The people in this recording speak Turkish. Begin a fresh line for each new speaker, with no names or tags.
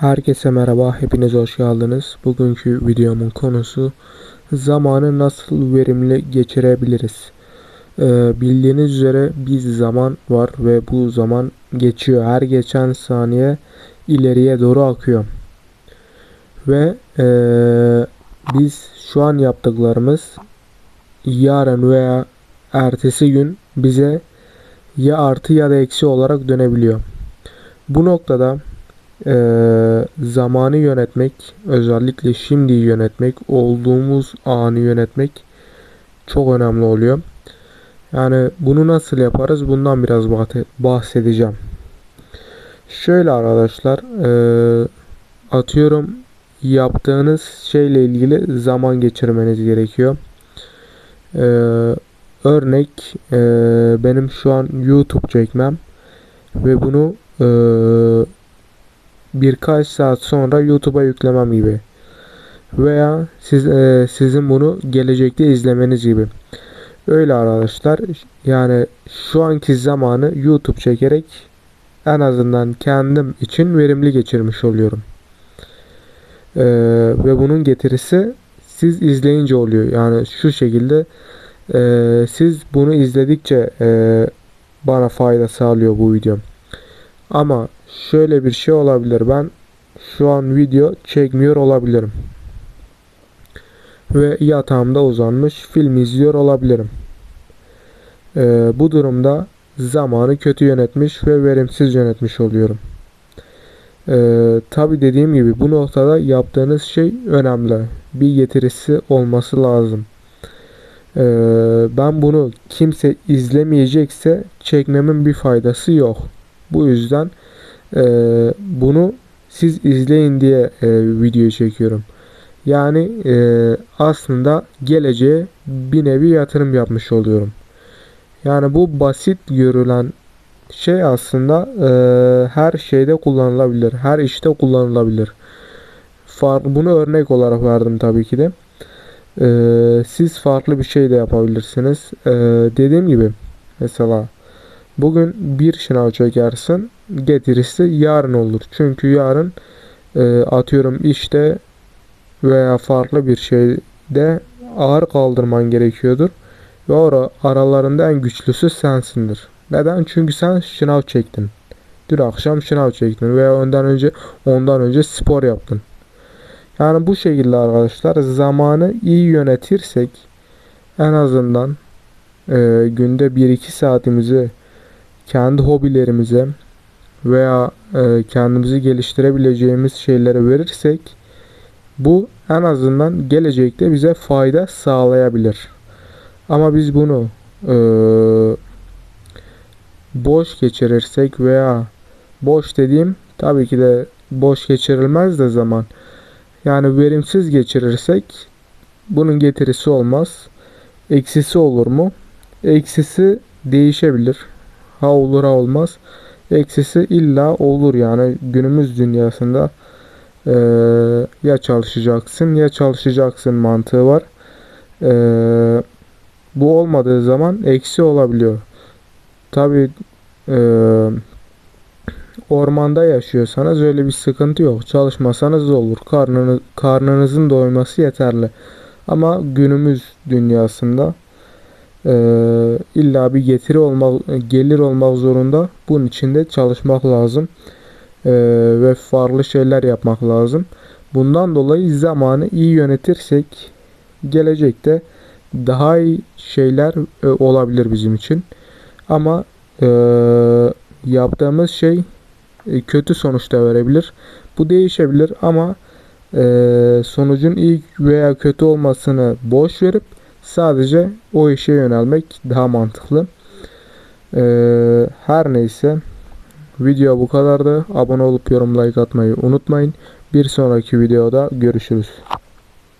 Herkese merhaba, hepiniz hoş geldiniz. Bugünkü videomun konusu zamanı nasıl verimli geçirebiliriz? Ee, bildiğiniz üzere bir zaman var ve bu zaman geçiyor. Her geçen saniye ileriye doğru akıyor. Ve ee, biz şu an yaptıklarımız yarın veya ertesi gün bize ya artı ya da eksi olarak dönebiliyor. Bu noktada ee, zamanı yönetmek, özellikle şimdi yönetmek, olduğumuz anı yönetmek çok önemli oluyor. Yani bunu nasıl yaparız? Bundan biraz bahsedeceğim. Şöyle arkadaşlar, ee, atıyorum yaptığınız şeyle ilgili zaman geçirmeniz gerekiyor. Ee, örnek ee, benim şu an YouTube çekmem ve bunu ee, birkaç saat sonra YouTube'a yüklemem gibi. Veya siz e, sizin bunu gelecekte izlemeniz gibi. Öyle arkadaşlar. Yani şu anki zamanı YouTube çekerek en azından kendim için verimli geçirmiş oluyorum. Ee, ve bunun getirisi siz izleyince oluyor. Yani şu şekilde e, siz bunu izledikçe e, bana fayda sağlıyor bu video. Ama şöyle bir şey olabilir. Ben şu an video çekmiyor olabilirim. Ve yatağımda uzanmış film izliyor olabilirim. Ee, bu durumda zamanı kötü yönetmiş ve verimsiz yönetmiş oluyorum. Ee, Tabi dediğim gibi bu noktada yaptığınız şey önemli. Bir getirisi olması lazım. Ee, ben bunu kimse izlemeyecekse çekmemin bir faydası yok. Bu yüzden e, bunu siz izleyin diye e, video çekiyorum. Yani e, aslında geleceğe bir nevi yatırım yapmış oluyorum. Yani bu basit görülen şey aslında e, her şeyde kullanılabilir. Her işte kullanılabilir. Farklı, bunu örnek olarak verdim tabii ki de. E, siz farklı bir şey de yapabilirsiniz. E, dediğim gibi mesela Bugün bir şınav çekersin. Getirisi yarın olur. Çünkü yarın e, atıyorum işte veya farklı bir şeyde ağır kaldırman gerekiyordur. Ve ora, aralarında en güçlüsü sensindir. Neden? Çünkü sen şınav çektin. Dün akşam şınav çektin veya ondan önce ondan önce spor yaptın. Yani bu şekilde arkadaşlar zamanı iyi yönetirsek en azından e, günde 1-2 saatimizi kendi hobilerimize veya e, kendimizi geliştirebileceğimiz şeylere verirsek bu en azından gelecekte bize fayda sağlayabilir. Ama biz bunu e, boş geçirirsek veya boş dediğim tabii ki de boş geçirilmez de zaman yani verimsiz geçirirsek bunun getirisi olmaz. Eksisi olur mu? Eksisi değişebilir. Ha olur ha olmaz. Eksisi illa olur yani günümüz dünyasında e, ya çalışacaksın ya çalışacaksın mantığı var. E, bu olmadığı zaman eksi olabiliyor. Tabi e, ormanda yaşıyorsanız öyle bir sıkıntı yok. Çalışmasanız da olur. Karnınız, karnınızın doyması yeterli. Ama günümüz dünyasında e, illa bir getiri olmak, gelir olmak zorunda. Bunun için de çalışmak lazım. E, ve farklı şeyler yapmak lazım. Bundan dolayı zamanı iyi yönetirsek gelecekte daha iyi şeyler e, olabilir bizim için. Ama e, yaptığımız şey e, kötü sonuçta verebilir. Bu değişebilir ama e, sonucun iyi veya kötü olmasını boş verip Sadece o işe yönelmek daha mantıklı. Ee, her neyse video bu kadardı. Abone olup yorum like atmayı unutmayın. Bir sonraki videoda görüşürüz.